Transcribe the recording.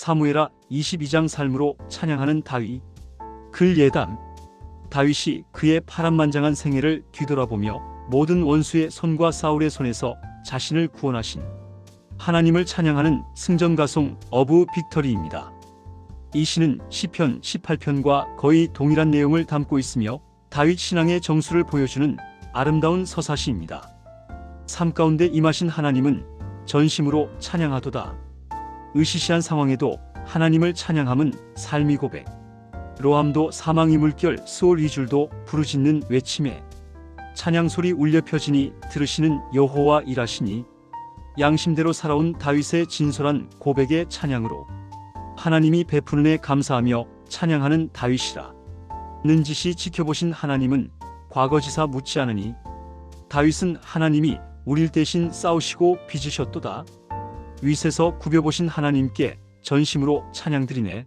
사무엘하 22장 삶으로 찬양하는 다윗. 글 예담. 다윗이 그의 파란만장한 생애를 뒤돌아보며 모든 원수의 손과 사울의 손에서 자신을 구원하신 하나님을 찬양하는 승전가송 어부 빅터리입니다. 이 시는 시편 18편과 거의 동일한 내용을 담고 있으며 다윗 신앙의 정수를 보여주는 아름다운 서사시입니다. 삶 가운데 임하신 하나님은 전심으로 찬양하도다. 으시시한 상황에도 하나님을 찬양함은 삶이 고백. 로함도 사망의 물결 스올 위줄도 부르짖는 외침에 찬양 소리 울려 펴지니 들으시는 여호와 일하시니 양심대로 살아온 다윗의 진솔한 고백의 찬양으로 하나님이 베푸는 애 감사하며 찬양하는 다윗이라. 는지시 지켜보신 하나님은 과거지사 묻지 않으니 다윗은 하나님이 우릴 대신 싸우시고 빚으셨도다. 윗에서 구벼보신 하나님께 전심으로 찬양드리네.